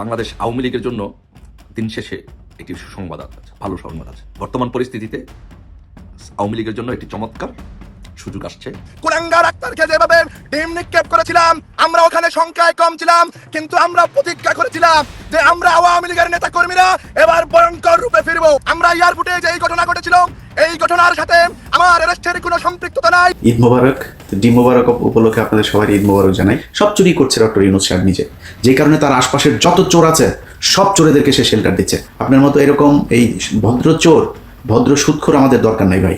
বাংলাদেশ আওয়ামী লীগের জন্য দিন শেষে একটি সুসংবাদ আছে, ভালো সংবাদ আছে। বর্তমান পরিস্থিতিতে আওয়ামী লীগের জন্য একটি চমৎকার সুযোগ আসছে। কুলাঙ্গার আক্তারকে যেভাবে ডিম নিক্ষেপ করেছিলাম, আমরা ওখানে সংখ্যায় কম ছিলাম, কিন্তু আমরা প্রতিজ্ঞা করেছিলাম যে আমরা আওয়ামী লীগের নেতা কর্মীরা এবার ভয়ঙ্কর রূপে ফিরবো। আমরা এয়ারপোর্টে যে এই ঘটনা ঘটেছিল এই ঘটনার সাথে আমার অ্যারেস্টের কোনো সম্পৃক্ততা নাই। ঈদ মোবারক ডি মোবারক উপলক্ষে আপনাদের সবাই ঈদ মোবারক জানাই। সব চুরি করছে ডক্টর ইউনুস সাহেব নিজে। যে কারণে তার আশপাশের যত চোর আছে সব চোরেদেরকে সে শেল্টার দিচ্ছে। আপনার মতো এরকম এই ভদ্র চোর ভদ্র সুৎখোর আমাদের দরকার নাই ভাই।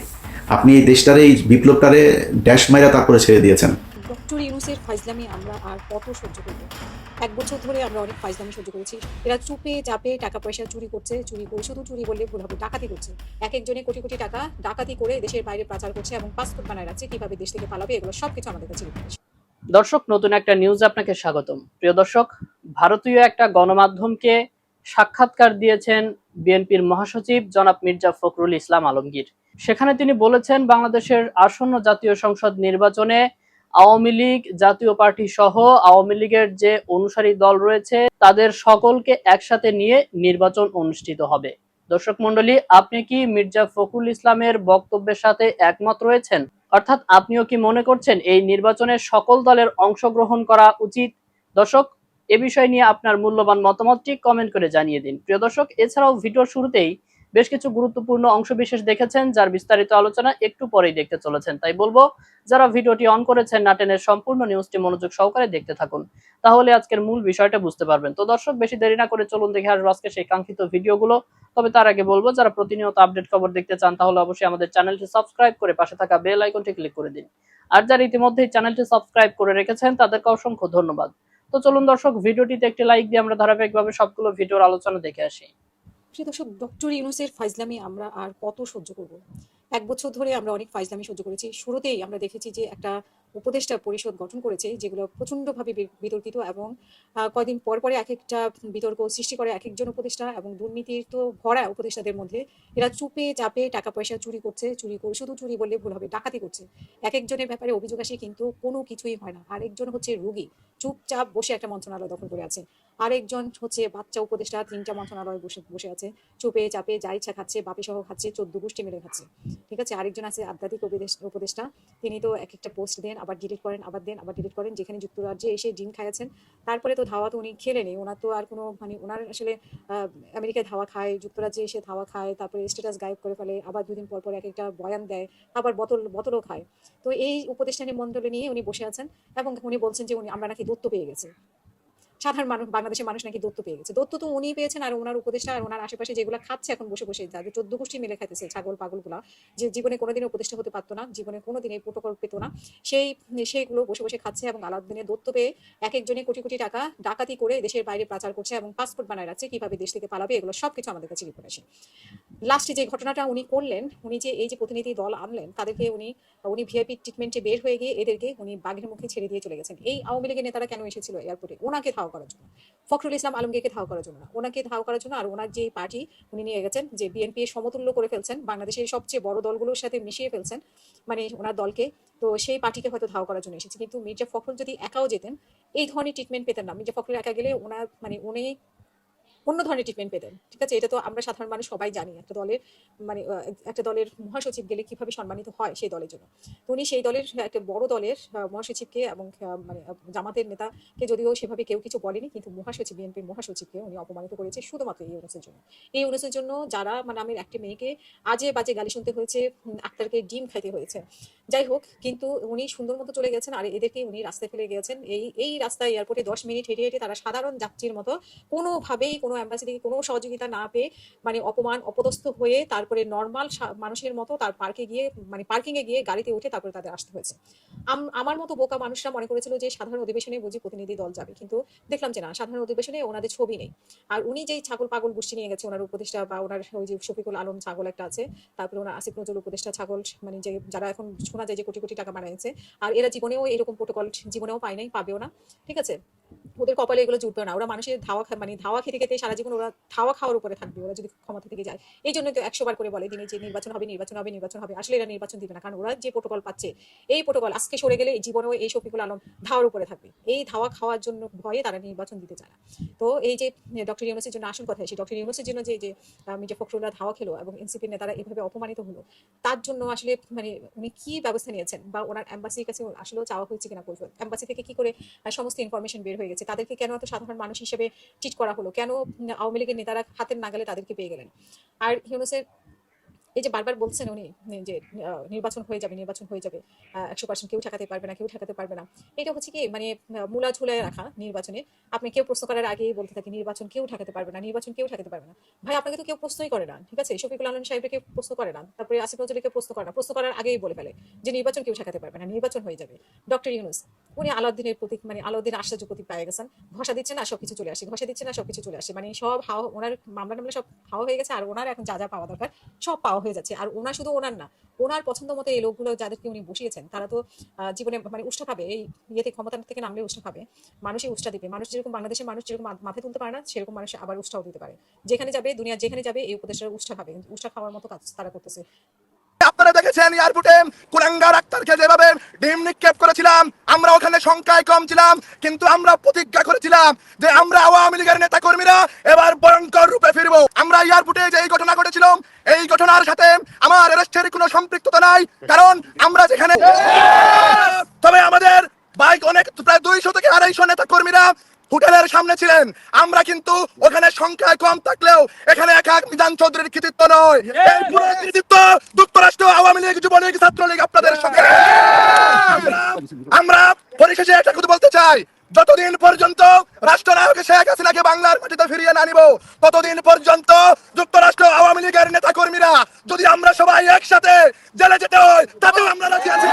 আপনি এই দেশটারে এই বিপ্লবটারে ড্যাশ মাইরা তারপরে ছেড়ে দিয়েছেন। ডক্টর ইউনুসের ফাইজলামি আমরা আর কত সহ্য করব? এক বছর ধরে আমরা অনেক ফাইজলামি সহ্য করেছি। এরা চুপে চাপে টাকা পয়সা চুরি করছে, চুরি করে শুধু চুরি বললে ভুল হবে, ডাকাতি করছে। এক একজনে কোটি কোটি টাকা ডাকাতি করে দেশের বাইরে প্রচার করছে এবং পাসপোর্ট বানায় রাখছে, কীভাবে দেশ থেকে পালাবে, এগুলো সব কিছু আমাদের কাছে দর্শক, নতুন একটা নিউজ আপনাকে স্বাগতম। প্রিয় দর্শক, ভারতীয় একটা গণমাধ্যমকে সাক্ষাৎকার দিয়েছেন বিএনপির মহাসচিব জনাব মির্জা ফখরুল ইসলাম আলমগীর। সেখানে তিনি বলেছেন, বাংলাদেশের আসন্ন জাতীয় সংসদ নির্বাচনে আওয়ামী লীগ, জাতীয় পার্টি সহ আওয়ামী লীগের যে অনুসারী দল রয়েছে, তাদের সকলকে একসাথে নিয়ে নির্বাচন অনুষ্ঠিত হবে। দর্শক মন্ডলী আপনি কি মির্জা ফখরুল ইসলামের বক্তব্যের সাথে একমত রয়েছেন? অর্থাৎ আপনিও কি মনে করছেন এই নির্বাচনে সকল দলের অংশগ্রহণ করা উচিত? দর্শক, এ বিষয় নিয়ে আপনার মূল্যবান মতামতটি কমেন্ট করে জানিয়ে দিন। প্রিয় দর্শক, এছাড়াও ভিডিওর শুরুতেই বেশ কিছু গুরুত্বপূর্ণ অংশবিশেষ দেখেছেন, যার বিস্তারিত আলোচনা একটু পরেই দেখতে চলেছেন। তাই বলব, যারা ভিডিওটি অন করেছেন নাটেনের সম্পূর্ণ নিউজটি মনোযোগ সহকারে দেখতে থাকুন। তাহলে আজকের মূল বিষয়টা বুঝতে পারবেন। তো দর্শক, বেশি দেরি না করে চলুন দেখে আসব আজকে সেই কাঙ্ক্ষিত ভিডিওগুলো। তবে তার আগে বলব, যারা প্রতিনিয়ত আপডেট খবর দেখতে চান, তাহলে অবশ্যই আমাদের চ্যানেলটি সাবস্ক্রাইব করে পাশে থাকা বেল আইকনটি ক্লিক করে দিন। আর যারা ইতিমধ্যেই চ্যানেলটি সাবস্ক্রাইব করে রেখেছেন, তাদেরকে অসংখ্য ধন্যবাদ। তো চলুন দর্শক, ভিডিওটিতে একটি লাইক দিয়ে আমরা ধারাবাহিকভাবে সবগুলো ভিডিওর আলোচনা দেখে আসি। প্রিয় দর্শক ডক্টর ইউনুসের ফাইজলামি আমরা আর কত সহ্য করব? এক বছর ধরে আমরা অনেক ফাইজলামি সহ্য করেছি। শুরুতেই আমরা দেখেছি যে একটা উপদেষ্টা পরিষদ গঠন করেছে যেগুলো প্রচণ্ডভাবে বিতর্কিত এবং আহ, কয়দিন পর পরে এক একটা বিতর্ক সৃষ্টি করে এক একজন উপদেষ্টা এবং দুর্নীতির তো ভরা উপদেষ্টাদের মধ্যে এরা চুপে চাপে টাকা পয়সা চুরি করছে চুরি করে শুধু চুরি বললে ভুল হবে ডাকাতি করছে। এক একজনের ব্যাপারে অভিযোগ আসে কিন্তু কোনো কিছুই হয় না। আরেকজন হচ্ছে রুগী চুপচাপ বসে একটা মন্ত্রণালয় দখল করে আছে। আরেকজন হচ্ছে বাচ্চা উপদেষ্টা তিনটা মন্ত্রণালয় বসে বসে আছে। চুপে চাপে যা ইচ্ছা খাচ্ছে বাপি সহ খাচ্ছে চোদ্দ গোষ্ঠী মিলে খাচ্ছে। ঠিক আছে আরেকজন আছে আধ্যাত্মিক উপদেষ্টা তিনি তো এক একটা পোস্ট দেন। আবার ডিলিট করেন, আবার দেন, আবার ডিলিট করেন। যেখানে যুক্তরাজ্যে এসে ডিম খাইয়াছেন, তারপরে তো ধাওয়া তো উনি খেলেনি ওনার তো আর কোনো মানে ওনার আসলে আমেরিকায় ধাওয়া খায়, যুক্তরাজ্যে এসে ধাওয়া খায়, তারপরে স্ট্যাটাস গায়েব করে ফেলে, আবার দুদিন পর পর এক একটা বয়ান দেয়, আবার বোতল বোতলও খায়। তো এই উপদেষ্টানি মণ্ডলে নিয়ে উনি বসে আছেন এবং উনি বলছেন যে উনি, আমরা নাকি দত্ত পেয়ে গেছে। সাধারণ মানুষ, বাংলাদেশের মানুষ নাকি দত্ত পেয়ে গেছে। দত্ত তো উনি পেয়েছেন আর ওনার উপদেষ্টা আর ওনার আশেপাশে যেগুলো খাচ্ছে এখন বসে বসে, যাদের চোদ্দ গোষ্ঠী মিলে খাইতেছে ছাগল পাগলগুলা, যে জীবনে কোনোদিনও উপদেষ্টা হতে পারতো না, জীবনে কোনোদিন এই প্রোটোকল পেত না, সেই, সেইগুলো বসে বসে খাচ্ছে এবং আলাউদ্দিনে দত্ত পেয়ে এক একজনে কোটি কোটি টাকা ডাকাতি করে দেশের বাইরে প্রচার করছে এবং পাসপোর্ট বানায় রাখছে, কীভাবে দেশ থেকে পালাবে, এগুলো সব কিছু আমাদের কাছে রিপোর্ট আসে। লাস্টে যে ঘটনাটা উনি করলেন, উনি যে এই যে প্রতিনিধি দল আনলেন, তাদেরকে উনি উনি ভিআইপি ট্রিটমেন্টে বের হয়ে গিয়ে এদেরকে উনি বাঘের মুখে ছেড়ে দিয়ে চলে গেছেন। এই আওয়ামী লীগের নেতারা কেন এসেছিল এয়ারপোর্টে ওনাকে ধাওয়া করার জন্য। ফখরুল ইসলাম আলমগীরকে ধাওয়া করার জন্য ওনাকে ধাওয়া করার জন্য আর ওনার যে পার্টি, উনি নিয়ে গেছেন যে বিএনপি সমতুল্য করে ফেলছেন, বাংলাদেশের সবচেয়ে বড় দলগুলোর সাথে মিশিয়ে ফেলছেন মানে ওনার দলকে। তো সেই পার্টিকে হয়তো ধাও করার জন্য এসেছে। কিন্তু মির্জা ফখরুল যদি একাও যেতেন, এই ধরনের ট্রিটমেন্ট পেতেন না। মির্জা ফখরুল একা গেলে ওনার মানে উনি অন্য ধরনের ট্রিটমেন্ট পেতেন। ঠিক আছে? এটা তো আমরা সাধারণ মানুষ সবাই জানি। একটা দলের মানে একটা দলের মহাসচিব গেলে কীভাবে সম্মানিত হয় সেই দলের জন্য। তো উনি সেই দলের একটা বড় দলের মহাসচিবকে এবং মানে জামাতের নেতাকে যদিও সেভাবে কেউ কিছু বলেনি, কিন্তু মহাসচিব বিএনপির মহাসচিবকে উনি অপমানিত করেছে শুধুমাত্র এই অনুসের জন্য। এই অনুসের জন্য যারা মানে আমি একটি মেয়েকে আজে বাজে গালি শুনতে হয়েছে আক্তারকে ডিম খাইতে হয়েছে যাই হোক, কিন্তু উনি সুন্দর মতো চলে গেছেন আর এদেরকে উনি রাস্তায় ফেলে গিয়েছেন। এই এই রাস্তায় এয়ারপোর্টে দশ মিনিট হেঁটে হেঁটে তারা সাধারণ যাত্রীর মতো কোনোভাবেই কোনো অ্যাম্বাসি থেকে কোনো সহযোগিতা না পেয়ে মানে অপমান, অপদস্থ হয়ে তারপরে নর্মাল মানুষের মতো তার পার্কে গিয়ে মানে পার্কিংয়ে গিয়ে গাড়িতে উঠে তারপরে তাদের আসতে হয়েছে। আম- আমার মতো বোকা মানুষরা মনে করেছিল যে সাধারণ অধিবেশনে বুঝি প্রতিনিধি দল যাবে, কিন্তু দেখলাম যে না, সাধারণ অধিবেশনে ওনাদের ছবি নেই। আর উনি যেই ছাগল পাগল গোষ্ঠী নিয়ে গেছে, ওনার উপদেষ্টা বা ওনার ওই যে শফিকুল আলম ছাগল একটা আছে, তারপরে ওনার আসিফ নজরুল উপদেষ্টা ছাগল মানে যে যারা এখন শোনা যায় যে কোটি কোটি টাকা বানিয়েছে আর এরা জীবনেও এরকম প্রোটোকল জীবনেও পায় নাই, পাবেও না, ঠিক আছে? ওদের কপালে এগুলো জুটবে না। ওরা মানুষের ধাওয়া মানে ধাওয়া খেতে খেতে সারা জীবন ওরা খাওয়া খাওয়ার উপরে থাকবে, ওরা যদি ক্ষমতা থেকে যায়। এই জন্য তো একশো বার করে বলে দিনে যে নির্বাচন হবে নির্বাচন হবে নির্বাচন হবে। আসলে এরা নির্বাচন দিবে না, কারণ ওরা যে প্রোটোকল পাচ্ছে, এই প্রোটোকল আজকে সরে গেলে জীবনেও এই শফিকুল আলম ধাওয়ার উপরে থাকবে। এই ধাওয়া খাওয়ার জন্য ভয়ে তারা নির্বাচন দিতে চায় না। তো এই যে ডক্টর ইউনুসের জন্য আসল কথা, সেই ডক্টর ইউনুসের জন্য যে যে মির্জা ফখরুল্লাহ ধাওয়া খেলো এবং এনসিপির নেতারা এভাবে অপমানিত হলো, তার জন্য আসলে মানে উনি কি ব্যবস্থা নিয়েছেন বা ওনার অ্যাম্বাসির কাছে আসলেও চাওয়া হয়েছে কিনা কৈফত অ্যাম্বাসি থেকে কি করে সমস্ত ইনফরমেশন বের হয়ে গেছে? তাদেরকে কেন এত সাধারণ মানুষ হিসেবে ট্রিট করা হলো? কেন আওয়ামী লীগের নেতারা হাতের নাগালে তাদেরকে পেয়ে গেলেন? আর ইউনুসের এই যে বারবার বলছেন উনি যে নির্বাচন হয়ে যাবে, নির্বাচন হয়ে যাবে একশো পার্সেন্ট কেউ ঠেকাতে পারবে না, কেউ ঠেকাতে পারবে না। এটা হচ্ছে কি মানে মূলা ঝুলায় রাখা নির্বাচনে। আপনি কেউ প্রশ্ন করার আগেই বলতে থাকি নির্বাচন কেউ ঠেকাতে পারবে না, নির্বাচন কেউ ঠেকাতে পারবে না। ভাই, আপনাকে তো কেউ প্রশ্নই করে না, ঠিক আছে? শফিকুল আলম সাহেবকে কেউ প্রশ্ন করে না, তারপরে আসিফ নজরুলকে প্রশ্ন করে না, প্রশ্ন করার আগেই বলে ফেলে যে নির্বাচন কেউ ঠেকাতে পারবে না, নির্বাচন হয়ে যাবে। ডক্টর ইউনুস, উনি আলাউদ্দিনের প্রতীক মানে আলাউদ্দিন আশ্চর্য প্রতীক পেয়ে গেছেন। ঘষা দিচ্ছে না, সবকিছু চলে আসে, ঘষা দিচ্ছে না, সবকিছু চলে আসে। মানে সব হাওয়া, ওনার মামলা টামলা সব হাওয়া হয়ে গেছে, আর ওনার এখন যা যা পাওয়া দরকার, সব পাওয়া হয়ে যাচ্ছে। আর ওনার শুধু ওনার না, ওনার পছন্দ মতো এই লোকগুলো যাদেরকে উনি বসিয়েছেন, তারা তো জীবনে মানে উষ্ঠা পাবে, এই ইয়েতে ক্ষমতা থেকে নামলে উষ্ঠা পাবে, মানুষই উষ্ঠা দিবে। মানুষ যেরকম বাংলাদেশের মানুষ যেরকম মাথায় তুলতে পারে না, সেরকম মানুষ আবার উষ্ঠাও দিতে পারে। যেখানে যাবে দুনিয়া যেখানে যাবে, এই উপদেশের উষ্ঠা খাবে, উষ্ঠা খাওয়ার মতো কাজ তারা করতেছে। আপনারা দেখেছেন এয়ারপোর্টে কুলাঙ্গার আক্তারকে যেভাবে ডিম নিক্ষেপ করেছিলাম, আমরা ওখানে সংখ্যায় কম ছিলাম, কিন্তু আমরা প্রতিজ্ঞা করেছিলাম যে আমরা আওয়ামী লীগের নেতা কর্মীরা এবার ভয়ঙ্কর রূপে ফিরবো। আমরা এয়ারপোর্টে যে এই ঘটনা ঘটেছিল এই ঘটনার সাথে আমার অ্যারেস্টের কোনো সম্পৃক্ততা নাই, কারণ আমরা যেখানে তবে আমাদের বাইক অনেক, প্রায় দুইশো থেকে আড়াইশো নেতা কর্মীরা হোটেলের সামনে ছিলেন। আমরা কিন্তু ওখানে সংখ্যায় কম থাকলেও এখানে এক এক মিজান চৌধুরীর কৃতিত্ব নয়। কৃতিত্ব যুক্তরাষ্ট্র আওয়ামী লীগ, যুবলীগ, ছাত্রলীগ আপনাদের সঙ্গে। আমরা পরিশেষে একটা কথা বলতে চাই যতদিন পর্যন্ত রাষ্ট্রনায়ক শেখ হাসিনাকে বাংলার মাটিতে ফিরিয়ে না নিব, ততদিন পর্যন্ত যুক্তরাষ্ট্র আওয়ামী লীগের নেতা কর্মীরা যদি আমরা সবাই একসাথে জেলে যেতে হয়, তাতেও আমরা রাজি আছি।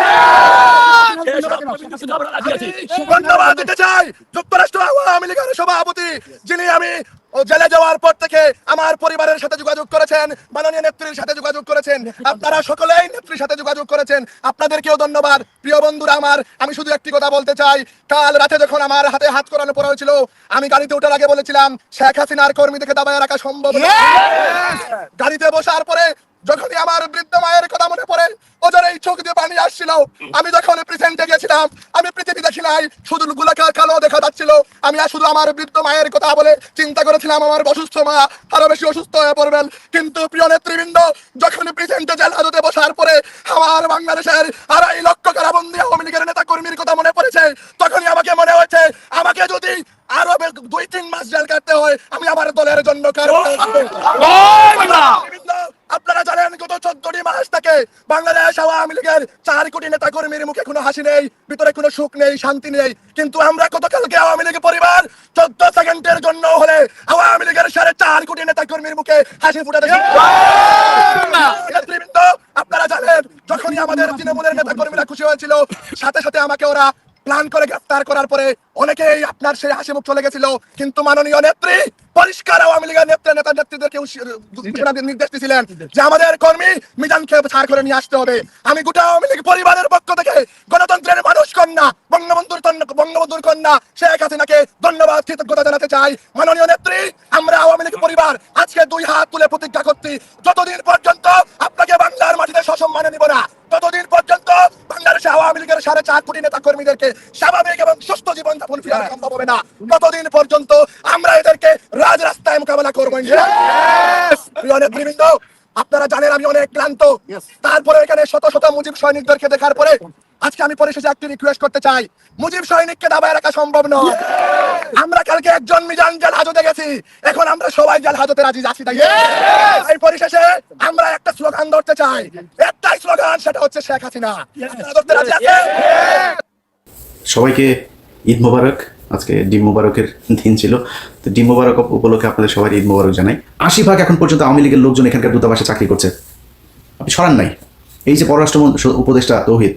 ধন্যবাদ দিতে চাই। যুক্তরাষ্ট্র আওয়ামী লীগের সভাপতি, যিনি আমি ও জেলে যাওয়ার পর থেকে আমার পরিবারের সাথে যোগাযোগ করেছেন মাননীয় নেত্রীর সাথে যোগাযোগ করেছেন আপনারা সকলেই নেত্রীর সাথে যোগাযোগ করেছেন আপনাদেরকেও ধন্যবাদ। প্রিয় বন্ধুরা আমার আমি শুধু একটি কথা বলতে চাই কাল রাতে যখন আমার হাতে হাত করানো পড়া হয়েছিল আমি গাড়িতে ওঠার আগে বলেছিলাম শেখ হাসিনার কর্মীদেরকে দাবায় রাখা সম্ভব গাড়িতে বসার পরে যখনই আমার বৃদ্ধ মায়ের কথা মনে পড়ে ওদের এই চোখ দিয়ে পানি আসছিল। আমি যখন প্রেসেন্টে গেছিলাম আমি পৃথিবী দেখি নাই, শুধু গুলাকা কালো দেখা যাচ্ছিল। আমি শুধু আমার বৃদ্ধ মায়ের কথা বলে চিন্তা করেছিলাম, আমার অসুস্থ মা আরও বেশি অসুস্থ হয়ে পড়বেন। কিন্তু প্রিয় নেতৃবৃন্দ যখন প্রেসেন্টে জেল হাজতে বসার পরে আমার বাংলাদেশের আড়াই লক্ষ কারাবন্দী আওয়ামী লীগের নেতা কর্মীর কথা মনে পড়েছে, তখনই আমাকে মনে হয়েছে, আমাকে যদি আরও দুই, তিন মাস জেল কাটতে হয়, আমি আমার দলের জন্য কারণ আপনারা জানেন গত চোদ্দটি মাস থেকে বাংলাদেশ আওয়ামী লীগের চার কোটি নেতা কর্মীর মুখে কোনো হাসি নেই, ভিতরে কোনো সুখ নেই, শান্তি নেই। কিন্তু আমরা গতকালকে আওয়ামী লীগ পরিবার চোদ্দ সেকেন্ডের জন্য হলে আওয়ামী লীগের সাড়ে চার কোটি নেতা কর্মীর মুখে হাসি ফুটাতে আপনারা জানেন, যখনই আমাদের তৃণমূলের নেতা কর্মীরা খুশি হয়েছিল, সাথে সাথে আমাকে ওরা প্ল্যান করে গ্রেফতার করার পরে অনেকেই আপনার সেই হাসি মুখ চলে গেছিল। কিন্তু মাননীয় নেত্রী, পরিষ্কার আওয়ামী লীগের নেত্রী, নেতা নেত্রীদেরকে নির্দেশ দিয়েছিলেন যে আমাদের কর্মী মিজানকে ছাড় করে নিয়ে আসতে হবে। আমি গোটা আওয়ামী লীগ পরিবারের পক্ষ থেকে গণতন্ত্রের মানুষ কন্যা, বঙ্গবন্ধুর বঙ্গবন্ধুর কন্যা শেখ হাসিনাকে ধন্যবাদ, কৃতজ্ঞতা জানাতে চাই। মাননীয় নেত্রী, আমরা আওয়ামী লীগ পরিবার আজকে দুই হাত তুলে প্রতিজ্ঞা করছি, যতদিন পর্যন্ত কর্মীদেরকে স্বাভাবিক এবং সুস্থ জীবন যাপন ফিরানো সম্ভব হবে না। ততদিন পর্যন্ত আমরা এদেরকে রাজ রাস্তায় মোকাবেলা করব। নেতৃবৃন্দ আপনারা জানেন আমি অনেক ক্লান্ত। তারপরে এখানে শত শত মুজিব সৈনিকদেরকে দেখার পরে আজকে আমি পরিশেষে একটি রিকোয়েস্ট করতে চাই। মুজিব সৈনিককে দাবায় রাখা সম্ভব নয়। আমরা কালকে একজন মিজান জাল হাজতে গেছি। এখন আমরা সবাই জাল হাজতে রাজি যাচ্ছি তাই এই পরিশেষে আমরা একটা স্লোগান ধরতে চাই। একটাই স্লোগান সেটা হচ্ছে শেখ হাসিনা। ধরতে রাজি আছেন? সবাইকে ঈদ মোবারক। আজকে ডিম মোবারকের দিন ছিল। তো ডিম মোবারক উপলক্ষে আপনাদের সবাই ঈদ মোবারক জানাই। আশি ভাগ এখন পর্যন্ত আওয়ামী লীগের লোকজন এখানকার দূতাবাসে চাকরি করছে। আপনি সরান নাই। এই যে পররাষ্ট্র উপদেষ্টা তৌহিদ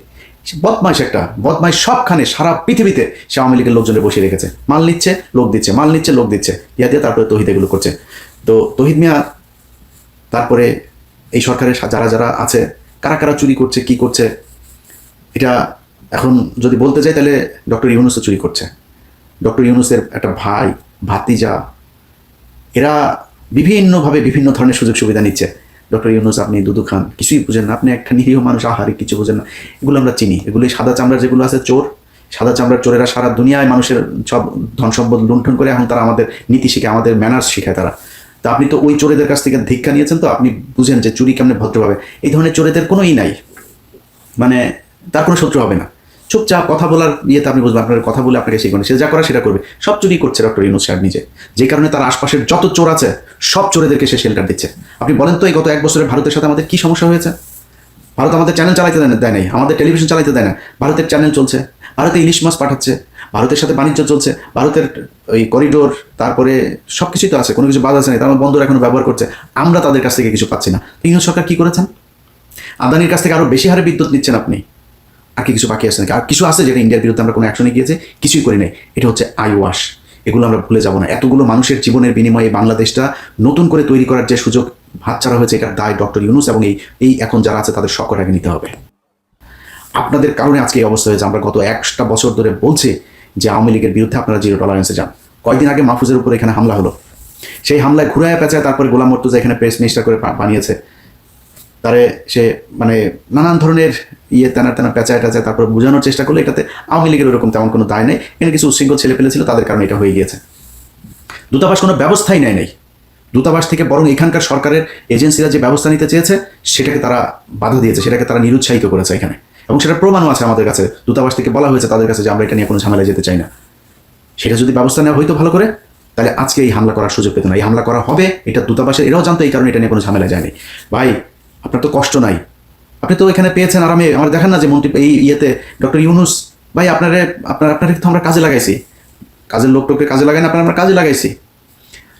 বদমাইশ একটা, বদমাইশ সবখানে, সারা পৃথিবীতে সে আওয়ামী লীগের লোকজনের বসিয়ে রেখেছে। মাল নিচ্ছে, লোক দিচ্ছে, মাল নিচ্ছে, লোক দিচ্ছে। ইয়া দিয়ে তারপরে তৌহিদ এগুলো করছে। তো তৌহিদ মিয়া, তারপরে এই সরকারের যারা যারা আছে, কারা কারা চুরি করছে, কি করছে, এটা এখন যদি বলতে যাই তাহলে ডক্টর ইউনুসও চুরি করছে। ডক্টর ইউনুসের একটা ভাই, ভাতিজা, এরা বিভিন্নভাবে বিভিন্ন ধরনের সুযোগ সুবিধা নিচ্ছে। ডক্টর ইউনুস, আপনি দুদু খান, কিছুই বুঝেন না। আপনি একটা নিরীহ মানুষ, আহারে, কিছু বুঝেন না। এগুলো আমরা চিনি। এগুলো এই সাদা চামড়ার যেগুলো আছে, চোর। সাদা চামড়ার চোরেরা সারা দুনিয়ায় মানুষের সব ধন সম্পদ লুণ্ঠন করে এখন তারা আমাদের নীতি শিখে, আমাদের ম্যানার্স শিখায় তারা। তা আপনি তো ওই চোরেদের কাছ থেকে ধিক্ষা নিয়েছেন তো, আপনি বুঝেন যে চুরি কেমনে ভদ্রভাবে। এই ধরনের চোরেদের কোনোই নাই। মানে তার কোনো শত্রু হবে না। চুপচাপ কথা বলার ইয়েতে আপনি বুঝবেন, আপনার কথা বলে আপনাকে শিখবেন সে যা করা সেটা করবে। সব চুরি করছে ডক্টর ইউনুস সাহেব নিজে। যে কারণে তার আশপাশের যত চোর আছে, সব চোরেদেরকে সে শেল্টার দিচ্ছে। আপনি বলেন তো, এই গত এক বছরে ভারতের সাথে আমাদের কি সমস্যা হয়েছে? ভারত আমাদের চ্যানেল চালাইতে দেয় না- দেয় নাই। আমাদের টেলিভিশন চালাইতে দেয় না। ভারতের চ্যানেল চলছে। ভারতে ইলিশ মাছ পাঠাচ্ছে। ভারতের সাথে বাণিজ্য চলছে। ভারতের ওই করিডোর তারপরে সব কিছুই তো আছে। কোনো কিছু বাদ আছে না তার মধ্যে বন্ধুরা এখনও ব্যবহার করছে। আমরা তাদের কাছ থেকে কিছু পাচ্ছি না। ইউনুস সরকার কী করেছেন? আদানির কাছ থেকে আরও বেশি হারে বিদ্যুৎ নিচ্ছেন আপনি। আর কি কিছু বাকি আছে নাকি? আর কিছু আছে যেটা ইন্ডিয়ার বিরুদ্ধে আমরা কোনো অ্যাকশনে গিয়েছে? কিছুই করি নাই। এটা হচ্ছে আই ওয়াশ এগুলো আমরা ভুলে যাব না। এতগুলো মানুষের জীবনের বিনিময়ে বাংলাদেশটা নতুন করে তৈরি করার যে সুযোগ হাতছাড়া হয়েছে এটার দায় ডক্টর ইউনুস এবং এই এই এখন যারা আছে তাদের সকল আগে নিতে হবে। আপনাদের কারণে আজকে এই অবস্থা হয়েছে। আমরা গত একটা বছর ধরে বলছি যে আওয়ামী লীগের বিরুদ্ধে আপনারা জিরো টলারেন্সে যান। কয়েকদিন আগে মাহফুজের উপর এখানে হামলা হলো। সেই হামলায় ঘুরায় পেঁচায় তারপরে গোলাম মর্তুজা এখানে প্রেস মিনিস্টার করে বানিয়েছে। তারে সে মানে নানান ধরনের ইয়ে তেনা তেনা পেঁচায় টাচায় তারপর বোঝানোর চেষ্টা করল। এটাতে আওয়ামী লীগের ওরকম তেমন কোনো দায় নেই। এখানে কিছু উশৃঙ্খল ছেলে পেলে ছিল, তাদের কারণে এটা হয়ে গিয়েছে। দূতাবাস কোনো ব্যবস্থাই নেয় নাই। দূতাবাস থেকে বরং এখানকার সরকারের এজেন্সিরা যে ব্যবস্থা নিতে চেয়েছে, সেটাকে তারা বাধা দিয়েছে, সেটাকে তারা নিরুৎসাহিত করেছে এখানে। এবং সেটা প্রমাণও আছে আমাদের কাছে। দূতাবাস থেকে বলা হয়েছে তাদের কাছে যে, আমরা এটা নিয়ে কোনো ঝামেলায় যেতে চাই না। সেটা যদি ব্যবস্থা নেওয়া হয়তো ভালো করে, তাহলে আজকে এই হামলা করার সুযোগ পেত না। এই হামলা করা হবে, এটা দূতাবাসের, এরাও জানতো এই কারণে এটা নিয়ে কোনো ঝামেলা যায়নি। ভাই আপনার তো কষ্ট নাই। আপনি তো এখানে পেয়েছেন আরামে। আমার দেখেন না যে মন্ত্রী এই ইয়েতে ডক্টর ইউনুস ভাই, আপনারে আপনার আপনার তো আমরা কাজে লাগাইছি। কাজের লোক টোককে কাজে লাগাই না, আপনার আমরা কাজে লাগাইছি।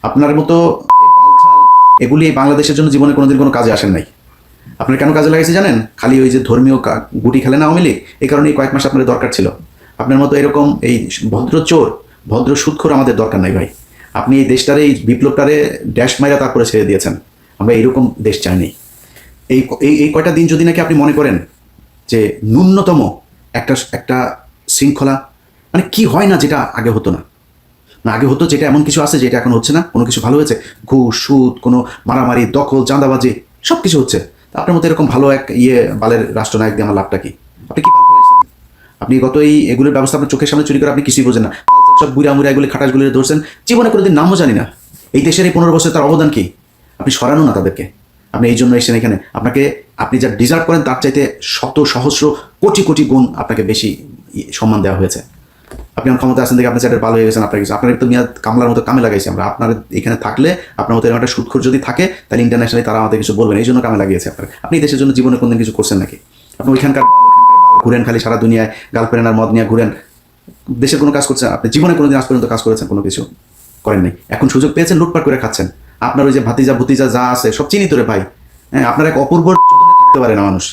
আপনার মতো এগুলি বাংলাদেশের জন্য জীবনে কোনোদিন কোনো কাজে আসেন নাই। আপনার কেন কাজে লাগাইছে জানেন? খালি ওই যে ধর্মীয় গুটি খেলেন আওয়ামী লীগ? এই কারণে কয়েক মাস আপনার দরকার ছিল। আপনার মতো এরকম এই ভদ্র চোর, ভদ্র সুৎখোর আমাদের দরকার নাই ভাই। আপনি এই দেশটারে, এই বিপ্লবটারে ড্যাশ মাইরা তারপরে ছেড়ে দিয়েছেন। আমরা এরকম দেশ চাইনি এই এই কয়টা দিন যদি নাকি আপনি মনে করেন যে ন্যূনতম একটা একটা শৃঙ্খলা মানে কি হয় না যেটা আগে হতো না? না, আগে হতো যেটা এমন কিছু আছে যেটা এখন হচ্ছে না? কোনো কিছু ভালো হয়েছে? ঘুষ, সুদ, কোনো মারামারি, দখল, চাঁদাবাজি সব কিছু হচ্ছে আপনার মতো এরকম ভালো এক ইয়ে বালের রাষ্ট্রনায়ক দিয়ে আমার লাভটা কি? আপনি কি? আপনি গত এই এগুলোর ব্যবস্থা আপনার চোখের সামনে চুরি করে আপনি কিছুই বোঝেন না। সব বুড়া মুড়া এগুলি খাটাসগুলি ধরছেন। জীবনে কোনোদিন নামও জানি না। এই দেশের এই পনেরো বছর তার অবদান কি? আপনি সরানো না তাদেরকে। আপনি এই জন্য এসেছেন এখানে। আপনাকে, আপনি যা ডিজার্ভ করেন তার চাইতে শত সহস্র কোটি কোটি গুণ আপনাকে বেশি সম্মান দেওয়া হয়েছে। আপনি আমার ক্ষমতা আছেন দেখে আপনার চ্যাটের ভালো হয়ে গেছেন, আপনার আপনার তো মিয়া কামলার মতো কামে লাগাইছি আমরা। আপনার এখানে থাকলে, আপনার মতো এরকম একটা সুৎখর যদি থাকে, তাহলে ইন্টারন্যাশনালি তারা আমাদের কিছু বলবেন এই জন্য কামে লাগিয়েছে আপনার আপনি দেশের জন্য জীবনে কোনদিন কিছু করছেন নাকি? আপনি ওইখানকার ঘুরেন খালি সারা দুনিয়ায় গার্লফ্রেন্ড আর মদ নিয়ে ঘুরেন। দেশের কোনো কাজ করছেন? আপনি জীবনে কোনোদিন আজ পর্যন্ত কাজ করেছেন কোনো কিছু? করেন নাই। এখন সুযোগ পেয়েছেন, লুটপাট করে খাচ্ছেন। আপনার ওই যে ভাতিজা, ভতিজা যা আছে, সব চিনি তোরে ভাই। হ্যাঁ আপনার এক অপূর্ব থাকতে পারে না মানুষ।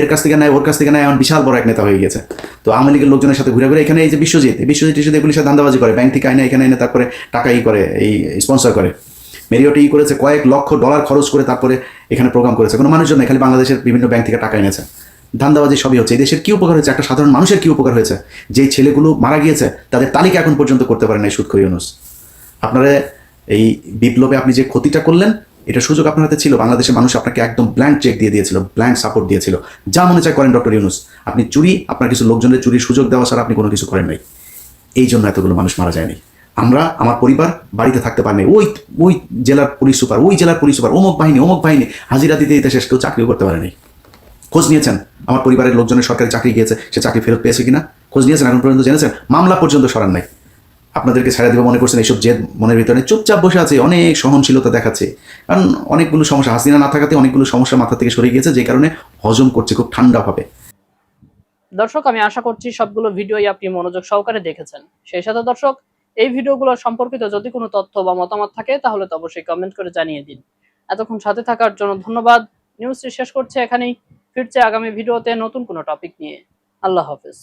এর কাছ থেকে নেয়, ওর কাছ থেকে নেয়, এমন বিশাল বড় এক নেতা হয়ে গেছে তো আওয়ামী লীগের লোকজনের সাথে ঘুরে ঘুরে এখানে এই যে বিশ্বজিৎ বিশ্বজিৎ টিশ্বজিৎ এগুলির সাথে ধান্দাবাজি করে, ব্যাংক থেকে আইনে এখানে এনে তারপরে টাকা ই করে, এই স্পন্সর করে। মেরিওটি ই করেছে, কয়েক লক্ষ ডলার খরচ করে তারপরে এখানে প্রোগ্রাম করেছে। কোনো মানুষজন খালি বাংলাদেশের বিভিন্ন ব্যাংক থেকে টাকা এনেছে। ধান্দাবাজি সবই হচ্ছে। এই দেশের কী উপকার হয়েছে? একটা সাধারণ মানুষের কী উপকার হয়েছে? যেই ছেলেগুলো মারা গিয়েছে, তাদের তালিকা এখন পর্যন্ত করতে পারেন এই সুৎখর ইউনুস। আপনারা এই বিপ্লবে আপনি যে ক্ষতিটা করলেন, এটা সুযোগ আপনার হাতে ছিল। বাংলাদেশের মানুষ আপনাকে একদম ব্ল্যাঙ্ক চেক দিয়ে দিয়েছিল ব্ল্যাঙ্ক সাপোর্ট দিয়েছিল। যা মনে চায় করেন ডক্টর ইউনুস। আপনি চুরি, আপনার কিছু লোকজনের চুরির সুযোগ দেওয়া ছাড়া আপনি কোনো কিছু করেন নাই। এই জন্য এতগুলো মানুষ মারা যায়নি। আমরা, আমার পরিবার বাড়িতে থাকতে পারিনি। ওই ওই জেলার পুলিশ সুপার, ওই জেলার পুলিশ সুপার, অমুক বাহিনী অমুক বাহিনী, হাজিরা দিতে দিতে শেষ কেউ চাকরিও করতে পারেনি। খোঁজ নিয়েছেন। আমার পরিবারের লোকজনের সরকারি চাকরি গিয়েছে, সে চাকরি ফেরত পেয়েছে কিনা? খোঁজ নিয়েছেন, এখন পর্যন্ত জেনেছেন? মামলা পর্যন্ত সরান নাই। আপনাদেরকে ছেড়ে দিব মনে করছেন এইসব জেদ মনের ভিতরে। চুপচাপ বসে আছে, অনেক সহনশীলতা দেখাচ্ছে। কারণ অনেকগুলো সমস্যা, হাসিনা না থাকাতে অনেকগুলো সমস্যা মাথা থেকে সরে গিয়েছে, যে কারণে হজম করছে খুব ঠান্ডাভাবে দর্শক, আমি আশা করছি সবগুলো ভিডিওই আপনি মনোযোগ সহকারে দেখেছেন। সেই সাথে দর্শক, এই ভিডিওগুলো সম্পর্কিত যদি কোনো তথ্য বা মতামত থাকে, তাহলে তো অবশ্যই কমেন্ট করে জানিয়ে দিন। এতক্ষণ সাথে থাকার জন্য ধন্যবাদ। নিউজটি শেষ করছে এখানেই। ফিরছে আগামী ভিডিওতে নতুন কোনো টপিক নিয়ে। আল্লাহ হাফেজ।